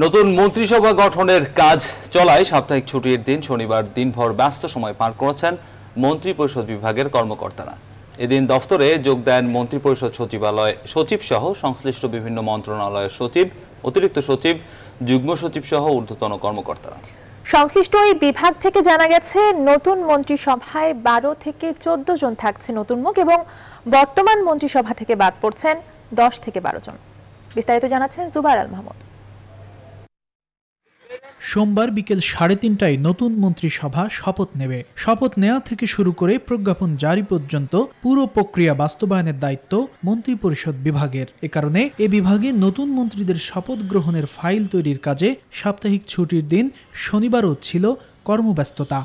নতুন মন্ত্রিসভা গঠনের কাজ চলায় সাপ্তাহিক ছুটির দিন শনিবার দিনভর ব্যস্ত সময় পার করেছেন মন্ত্রিপরিষদ বিভাগের কর্মকর্তারা। এদিন দফতরে যোগ দেন মন্ত্রিপরিষদ সচিবালয় সচিব সহ সংশ্লিষ্ট বিভিন্ন মন্ত্রণালয়ের সচিব, অতিরিক্ত সচিব, যুগ্ম সচিব সহ ঊর্ধ্বতন কর্মকর্তারা। সংশ্লিষ্ট এই বিভাগ থেকে জানা গেছে, নতুন মন্ত্রিসভায় বারো থেকে চোদ্দ জন থাকছে নতুন মুখ এবং বর্তমান মন্ত্রিসভা থেকে বাদ পড়ছেন দশ থেকে বারো জন। বিস্তারিত জানাচ্ছেন জুবার আল মাহমুদ। সোমবার বিকেল সাড়ে তিনটায় নতুন মন্ত্রিসভা শপথ নেবে। শপথ নেওয়া থেকে শুরু করে প্রজ্ঞাপন জারি পর্যন্ত পুরো প্রক্রিয়া বাস্তবায়নের দায়িত্ব মন্ত্রিপরিষদ বিভাগের। এ কারণে এ বিভাগে নতুন মন্ত্রীদের শপথ গ্রহণের ফাইল তৈরির কাজে সাপ্তাহিক ছুটির দিন শনিবারও ছিল কর্মব্যস্ততা।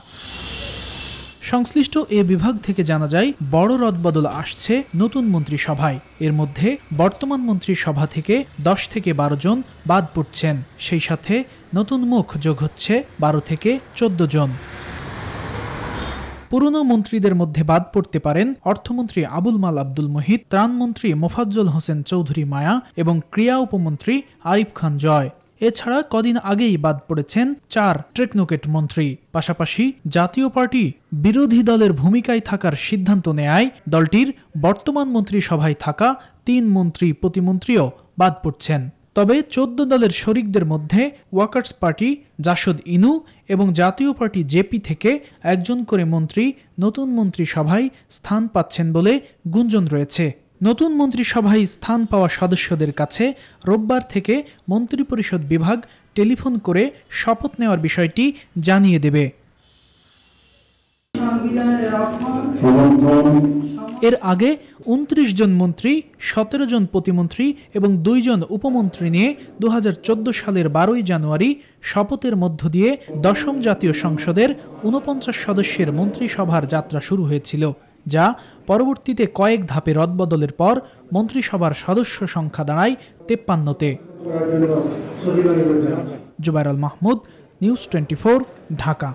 সংশ্লিষ্ট এ বিভাগ থেকে জানা যায়, বড় রদবদল আসছে নতুন মন্ত্রিসভায়। এর মধ্যে বর্তমান মন্ত্রিসভা থেকে দশ থেকে বারো জন বাদ পড়ছেন। সেই সাথে নতুন মুখ যোগ হচ্ছে বারো থেকে চোদ্দ জন। পুরনো মন্ত্রীদের মধ্যে বাদ পড়তে পারেন অর্থমন্ত্রী আবুল মাল আব্দুল মহিদ ত্রাণমন্ত্রী মোফাজ্জল হোসেন চৌধুরী মায়া এবং ক্রিয়া উপমন্ত্রী আরিফ খান জয়। এছাড়া কদিন আগেই বাদ পড়েছেন চার টেকনোকেট মন্ত্রী। পাশাপাশি জাতীয় পার্টি বিরোধী দলের ভূমিকায় থাকার সিদ্ধান্ত নেয় দলটির বর্তমান মন্ত্রিসভায় থাকা তিন মন্ত্রী প্রতিমন্ত্রীও বাদ পড়ছেন। তবে চোদ্দ দলের শরিকদের মধ্যে ওয়াকার্স পার্টি জাসদ ইনু এবং জাতীয় পার্টি জেপি থেকে একজন করে মন্ত্রী নতুন মন্ত্রিসভায় স্থান পাচ্ছেন বলে গুঞ্জন রয়েছে। নতুন মন্ত্রিসভায় স্থান পাওয়া সদস্যদের কাছে রোববার থেকে মন্ত্রিপরিষদ বিভাগ টেলিফোন করে শপথ নেওয়ার বিষয়টি জানিয়ে দেবে। এর আগে উনত্রিশ জন মন্ত্রী, সতেরো জন প্রতিমন্ত্রী এবং দুইজন উপমন্ত্রী নিয়ে দু হাজার চোদ্দ সালের বারোই জানুয়ারি শপথের মধ্য দিয়ে দশম জাতীয় সংসদের ঊনপঞ্চাশ সদস্যের মন্ত্রিসভার যাত্রা শুরু হয়েছিল। যা পরবর্তীতে কয়েক ধাপে রদবদলের পর মন্ত্রিসভার সদস্য সংখ্যা দাঁড়ায় তেপ্পান্নতে। Zubairul Mahmud, news twenty Dhaka.